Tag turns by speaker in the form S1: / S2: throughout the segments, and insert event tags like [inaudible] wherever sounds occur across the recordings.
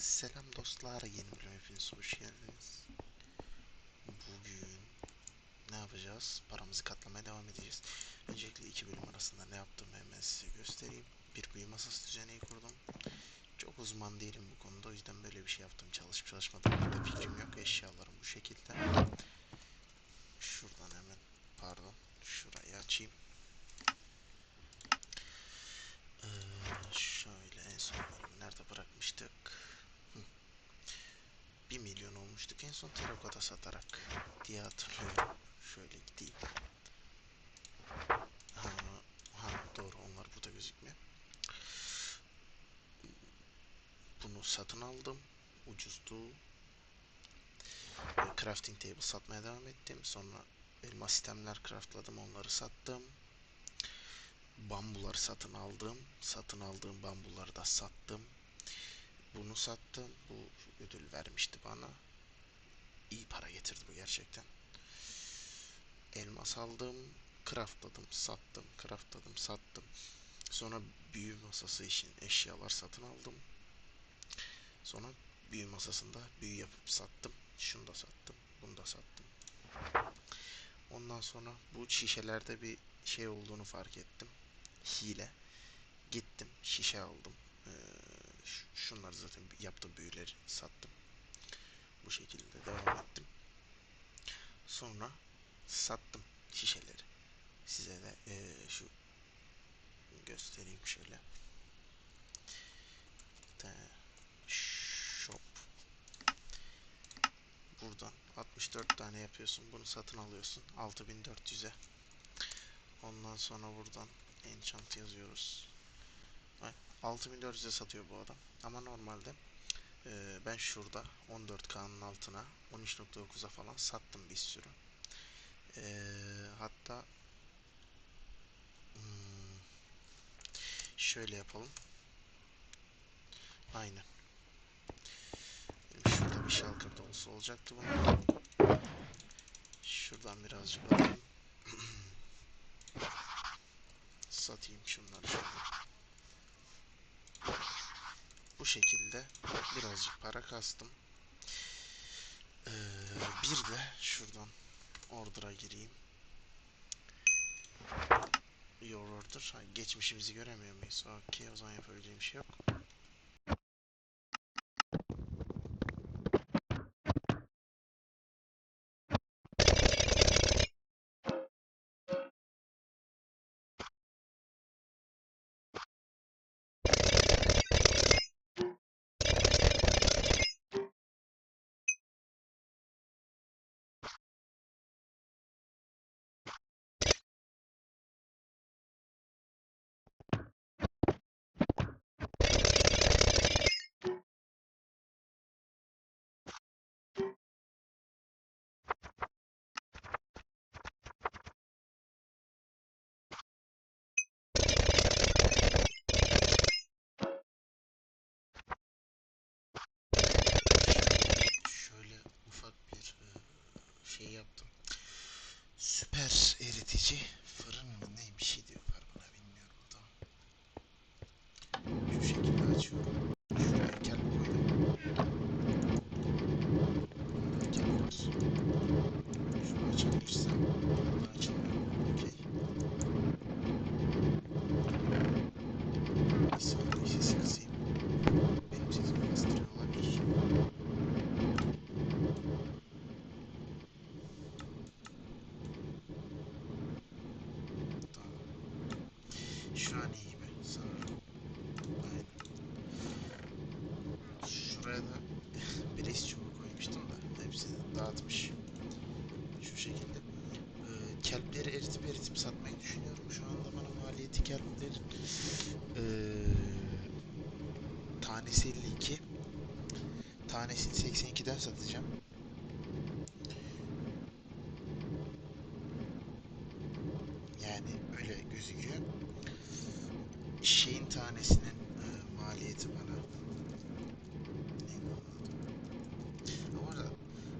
S1: Selam dostlar, yeni bölüme hepiniz hoş geldiniz. Bugün ne yapacağız? Paramızı katlamaya devam edeceğiz. Öncelikle iki bölüm arasında ne yaptığımı hemen size göstereyim. Bir büyü masası düzeneği kurdum. Çok uzman değilim bu konuda, o yüzden böyle bir şey yaptım. Çalışıp çalışmadığım hakkında fikrim yok. Eşyalarım bu şekilde. Şuradan hemen, pardon, şurayı açayım. Ee, şöyle en son nerede bırakmıştık? 1 milyon olmuştuk en son terakota satarak diye hatırlıyorum. Şöyle gideyim. Ha, ha doğru onlar burada gözükmüyor. Bunu satın aldım. Ucuzdu. Crafting table satmaya devam ettim. Sonra elma sistemler craftladım. Onları sattım. Bambuları satın aldım. Satın aldığım bambuları da sattım. Bunu sattım. Bu ödül vermişti bana. İyi para getirdi bu gerçekten. Elmas aldım. Craftladım, sattım, craftladım, sattım. Sonra büyü masası için eşyalar satın aldım. Sonra büyü masasında büyü yapıp sattım. Şunu da sattım, bunu da sattım. Ondan sonra bu şişelerde bir şey olduğunu fark ettim. Hile. Gittim, şişe aldım. Ee, ş- şunları zaten yaptığım büyüleri sattım. Bu şekilde devam ettim. Sonra sattım şişeleri. Size de eee, şu göstereyim şöyle. De, shop. Buradan 64 tane yapıyorsun. Bunu satın alıyorsun. 6400'e. Ondan sonra buradan enchant yazıyoruz. Bak, 6400'e satıyor bu adam. Ama normalde eee, ben şurada 14K'nın altına 13.9'a falan sattım bir sürü. Eee, hatta hmm, şöyle yapalım. Aynen. Benim şurada bir şalkır dolusu olacaktı bunun. Şuradan birazcık alayım. [clears throat] Satayım şunları şöyle. Bu şekilde birazcık para kastım. Ee, bir de şuradan order'a gireyim. Your order. Ha, geçmişimizi göremiyor muyuz? Okey o zaman yapabileceğim şey yok. Şöyle ufak bir e, şey yaptım. Süper eritici fırın mı ne bir şey diyorlar buna bilmiyorum da. Şu şekilde açıyorum. Şuraya kel koydum. Kel var. Şunu açabilirsem. Bunu açamıyorum. Okey. Bir saniye sesi kısayım. Benim sesimi bastırıyor olabilir. Tamam. Şu an iyi gibi sanırım. Aynen. Şuraya da beleş çubuğu koymuştum da dağıtmış. Şu şekilde. Ee, kelpleri eritip eritip satmayı düşünüyorum. Şu anda bana maliyeti kelplerin ee, tanesi 52. Tanesini 82'den satacağım. Yani öyle gözüküyor. Şeyin tanesinin e, maliyeti bana neydi onun adı? Ama orada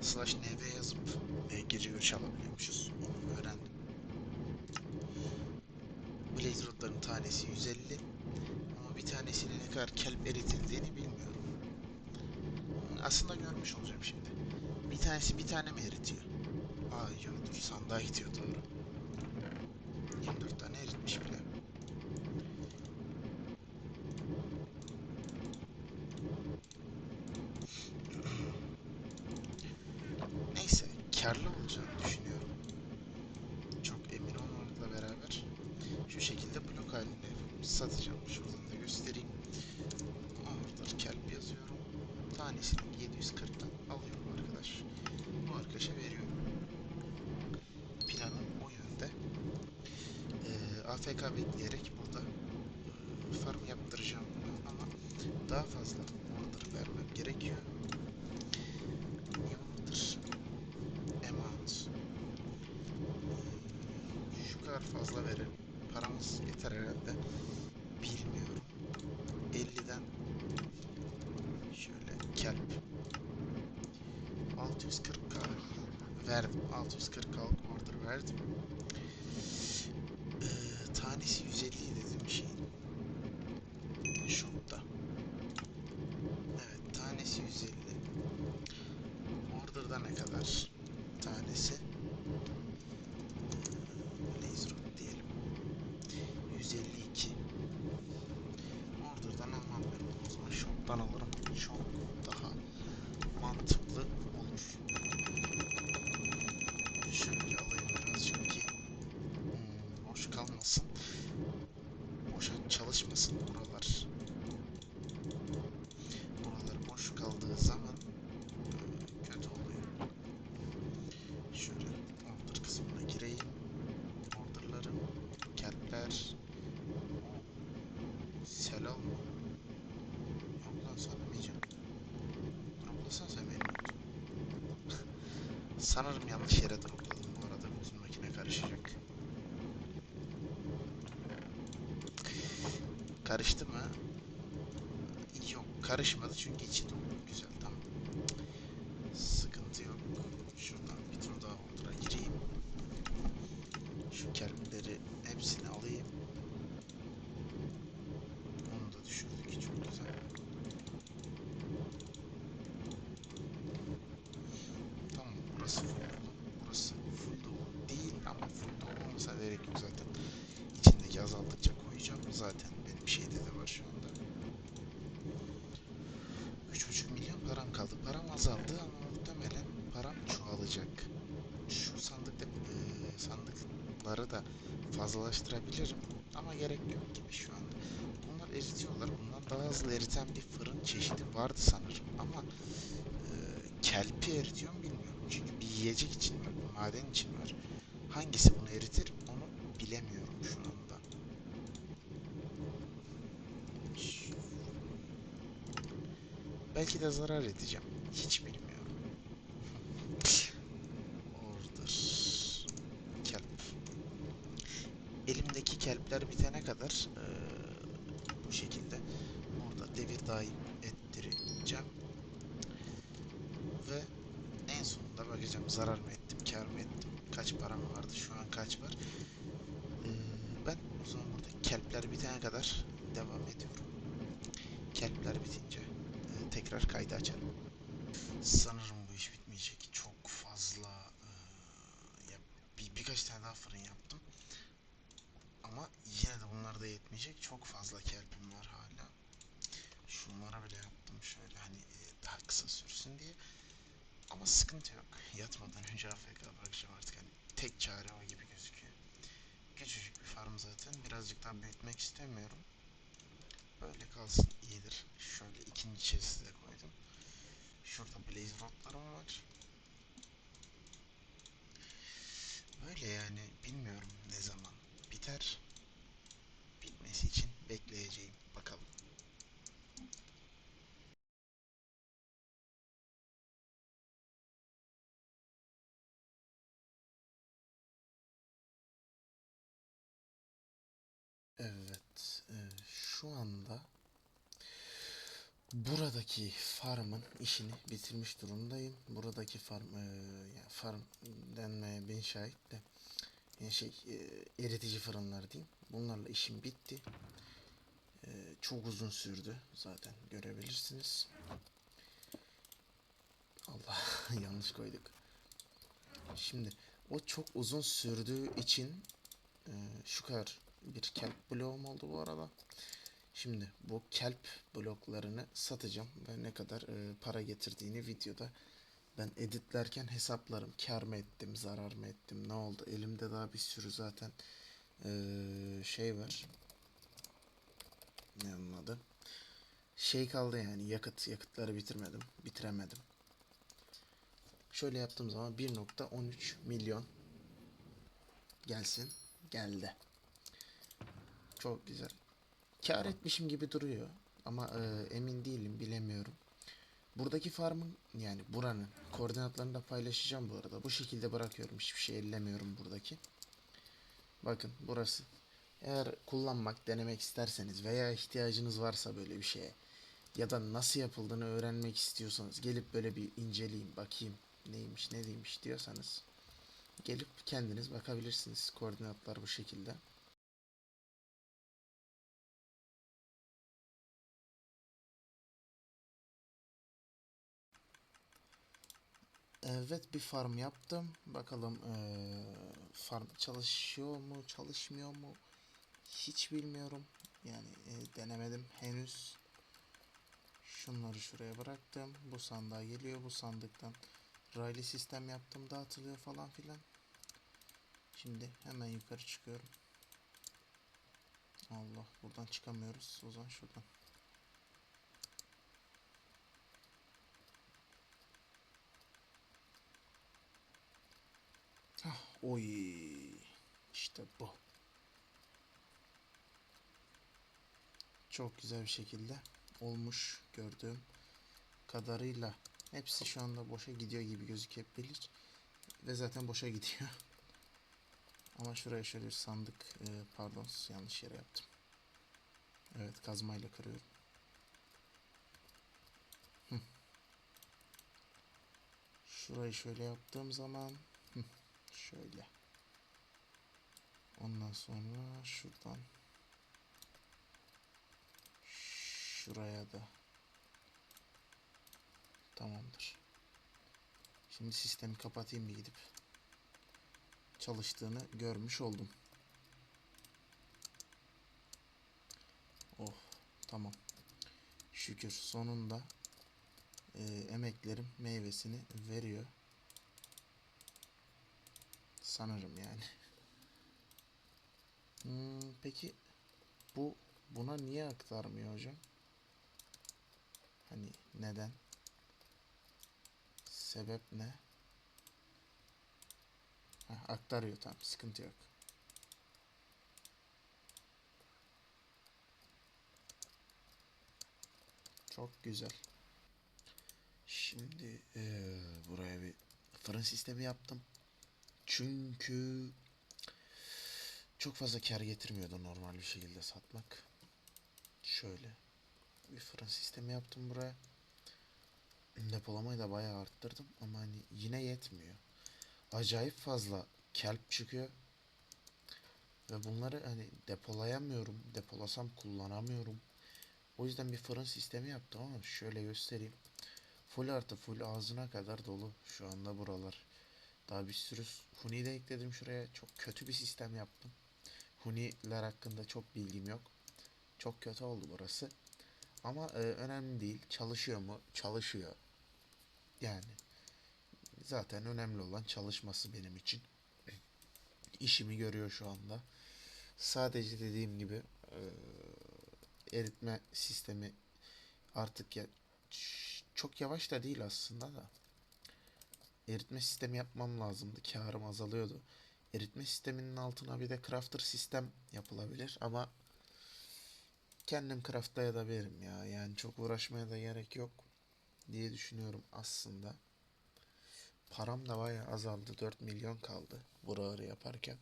S1: slash nv yazıp e, gece görüş alabiliyormuşuz. Onu öğrendim. Blaze Rod'ların tanesi 150 ama bir tanesine ne kadar kelp eritildiğini bilmiyorum. aslında görmüş olacağım şimdi. Bir tanesi bir tane mi eritiyor? Aa yok dur sandığa gidiyor doğru. 24 tane eritmiş bile. Neyse karlı olacağını düşünüyorum. Çok emin olmamakla beraber şu şekilde blok halinde satacağım. Şuradan da göstereyim. Order kelp yazıyorum. Tanesini 740'tan alıyorum arkadaş. Bu arkadaşa veriyorum. Planım o yönde. Ee, AFK bekleyerek burada e, farm yaptıracağım ama daha fazla order vermem gerekiyor. Yıldır amount Ee, şu kadar fazla verelim. Paramız yeter herhalde. Bilmiyorum. 50'den şöyle kelp 640k verdim. 640k'lık order verdim. Ee, tanesi 150 dedim şeyin. Shop'ta. Evet tanesi 150. Order'da ne kadar? Tanesi. Blaze Root diyelim. 152. Order'dan almam ben. O zaman shop'tan alırım. Shop daha mantıklı olur. Şöyle alayım birazcık ki hmm, boş kalmasın. Boşa çalışmasın buralar. Buralar boş kaldığı zaman e, kötü oluyor. Şöyle order kısmına gireyim. Orderlarım, Oo, Selam mı? Yok lan satmayacağım. Droplasan sen oldu. Sanırım yanlış yere dropladım bu arada. Bütün makine karışacak. Karıştı mı? Yok karışmadı çünkü içi dolu. Güzel tamam. Sıkıntı yok. Şuradan bir tur daha order'a gireyim. Şu kelpleri hepsini alayım. Onu da düşürdük. Çok güzel. Tamam burası full dolu. Burası full dolu değil ama full dolu olmasa gerek yok zaten. İçindeki azaldıkça koyacağım. Zaten benim şeyde de var şu anda. 3,5 milyon param kaldı. Param azaldı ama muhtemelen param çoğalacak. Şu sandıkta eee, sandıkları da fazlalaştırabilirim. Ama gerek yok gibi şu anda. Bunlar eritiyorlar. Bundan daha hızlı eriten bir fırın çeşidi vardı sanırım. Ama eee, kelpi eritiyor mu bilmiyorum. Çünkü bir yiyecek için var, bir maden için var. Hangisi bunu eritir onu bilemiyorum şu anda. Belki de zarar edeceğim. Hiç bilmiyorum. Order. Kelp. Elimdeki kelpler bitene kadar eee, bu şekilde burada devir daim ettireceğim. Ve en sonunda bakacağım zarar mı ettim, kar mı ettim, kaç param vardı, şu an kaç var. Eee, ben o zaman burada kelpler bitene kadar devam ediyorum. Kelpler bitince eee, tekrar kaydı açarım. Sanırım bu iş bitmeyecek. Çok fazla eee, ya bir, birkaç tane daha fırın yaptım. Bunlar da yetmeyecek. Çok fazla kelpim var hala. Şunlara bile yaptım şöyle hani e, daha kısa sürsün diye. Ama sıkıntı yok. Yatmadan önce AFK bırakacağım artık hani tek çare o gibi gözüküyor. Küçücük bir farm zaten. Birazcık daha büyütmek istemiyorum. Böyle kalsın iyidir. Şöyle ikinci chest'i de koydum. Şurada blaze rodlarım var. Böyle yani bilmiyorum ne zaman biter. Bitmesi için bekleyeceğim. Bakalım. Evet, e, şu anda buradaki farmın işini bitirmiş durumdayım. Buradaki farm, e, ya farm denmeye ben şahit de yani şey e, eritici fırınlar diyeyim. Bunlarla işim bitti. E, çok uzun sürdü zaten görebilirsiniz. Allah [laughs] yanlış koyduk. Şimdi o çok uzun sürdüğü için e, şu kadar bir kelp bloğum oldu bu arada. Şimdi bu kelp bloklarını satacağım ve ne kadar e, para getirdiğini videoda ben editlerken hesaplarım. Kar mı ettim, zarar mı ettim, ne oldu? Elimde daha bir sürü zaten e, şey var. Ne onun adı? Şey kaldı yani yakıt. Yakıtları bitirmedim. Bitiremedim. Şöyle yaptığım zaman 1.13 milyon gelsin. Geldi. Çok güzel. Kar etmişim gibi duruyor. Ama e, emin değilim. Bilemiyorum. Buradaki farmın yani buranın koordinatlarını da paylaşacağım bu arada. Bu şekilde bırakıyorum. Hiçbir şey ellemiyorum buradaki. Bakın burası. Eğer kullanmak, denemek isterseniz veya ihtiyacınız varsa böyle bir şeye ya da nasıl yapıldığını öğrenmek istiyorsanız gelip böyle bir inceleyeyim, bakayım neymiş, ne değilmiş diyorsanız gelip kendiniz bakabilirsiniz. Koordinatlar bu şekilde. Evet bir farm yaptım. Bakalım eee, farm çalışıyor mu, çalışmıyor mu? Hiç bilmiyorum. Yani e, denemedim henüz. Şunları şuraya bıraktım. Bu sandığa geliyor. Bu sandıktan raylı sistem yaptım dağıtılıyor falan filan. Şimdi hemen yukarı çıkıyorum. Allah buradan çıkamıyoruz. O zaman şuradan. Oy. İşte bu. Çok güzel bir şekilde olmuş gördüğüm kadarıyla. Hepsi şu anda boşa gidiyor gibi gözükebilir. Ve zaten boşa gidiyor. [laughs] Ama şuraya şöyle bir sandık e, pardon yanlış yere yaptım. Evet kazmayla kırıyorum. Şurayı şöyle yaptığım zaman şöyle. Ondan sonra şuradan şuraya da tamamdır. Şimdi sistemi kapatayım bir gidip çalıştığını görmüş oldum. Oh tamam. Şükür sonunda e, emeklerim meyvesini veriyor. Sanırım yani. Hmm, peki bu buna niye aktarmıyor hocam? Hani neden? Sebep ne? Heh, aktarıyor tamam sıkıntı yok. Çok güzel. Şimdi eee, buraya bir fırın sistemi yaptım. Çünkü çok fazla kar getirmiyordu normal bir şekilde satmak. Şöyle bir fırın sistemi yaptım buraya. Depolamayı da bayağı arttırdım ama hani yine yetmiyor. Acayip fazla kelp çıkıyor. Ve bunları hani depolayamıyorum. Depolasam kullanamıyorum. O yüzden bir fırın sistemi yaptım ama şöyle göstereyim. Full artı full ağzına kadar dolu şu anda buralar. Daha bir sürü huni de ekledim şuraya. Çok kötü bir sistem yaptım. Huniler hakkında çok bilgim yok. Çok kötü oldu burası. Ama e, önemli değil. Çalışıyor mu? Çalışıyor. Yani zaten önemli olan çalışması benim için. İşimi görüyor şu anda. Sadece dediğim gibi e, eritme sistemi artık ya çok yavaş da değil aslında da. Eritme sistemi yapmam lazımdı. Karım azalıyordu. Eritme sisteminin altına bir de crafter sistem yapılabilir ama kendim craftlayabilirim ya. Yani çok uğraşmaya da gerek yok diye düşünüyorum aslında. Param da bayağı azaldı. 4 milyon kaldı buraları yaparken.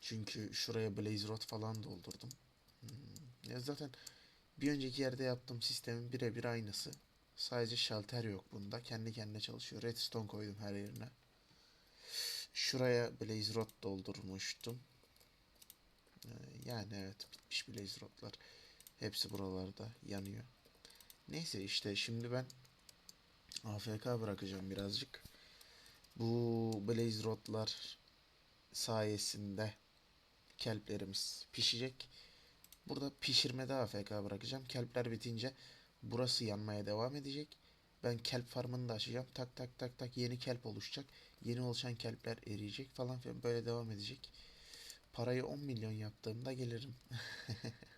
S1: Çünkü şuraya Blaze Rod falan doldurdum. Hmm. Ya zaten bir önceki yerde yaptığım sistemin birebir aynısı. Sadece şalter yok bunda. Kendi kendine çalışıyor. Redstone koydum her yerine. Şuraya Blaze Rod doldurmuştum. Ee, yani evet bitmiş Blaze Rod'lar. Hepsi buralarda yanıyor. Neyse işte şimdi ben AFK bırakacağım birazcık. Bu Blaze Rod'lar sayesinde kelplerimiz pişecek. Burada pişirmede AFK bırakacağım. Kelpler bitince burası yanmaya devam edecek. Ben kelp farmını da açacağım. Tak tak tak tak yeni kelp oluşacak. Yeni oluşan kelpler eriyecek falan filan böyle devam edecek. Parayı 10 milyon yaptığımda gelirim. [laughs]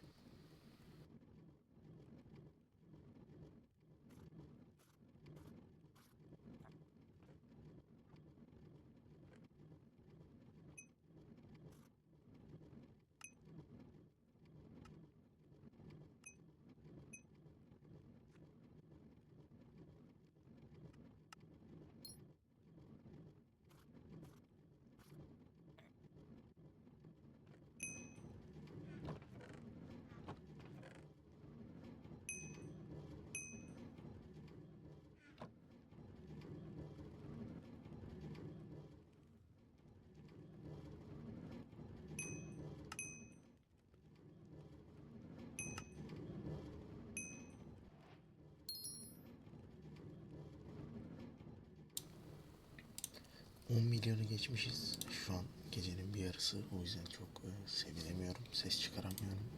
S1: ...10 milyonu geçmişiz. Şu an gecenin bir yarısı. O yüzden çok e, sevinemiyorum. Ses çıkaramıyorum.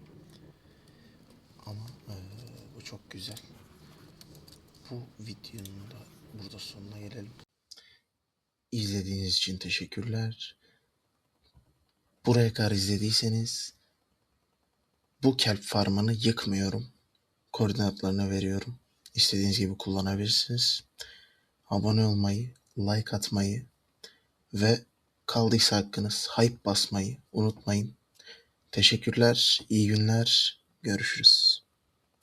S1: Ama e, bu çok güzel. Bu videonun da burada sonuna gelelim. İzlediğiniz için teşekkürler. Buraya kadar izlediyseniz bu kelp farmını yıkmıyorum. Koordinatlarını veriyorum. İstediğiniz gibi kullanabilirsiniz. Abone olmayı, like atmayı ve kaldıysa hakkınız hype basmayı unutmayın. Teşekkürler, iyi günler, görüşürüz.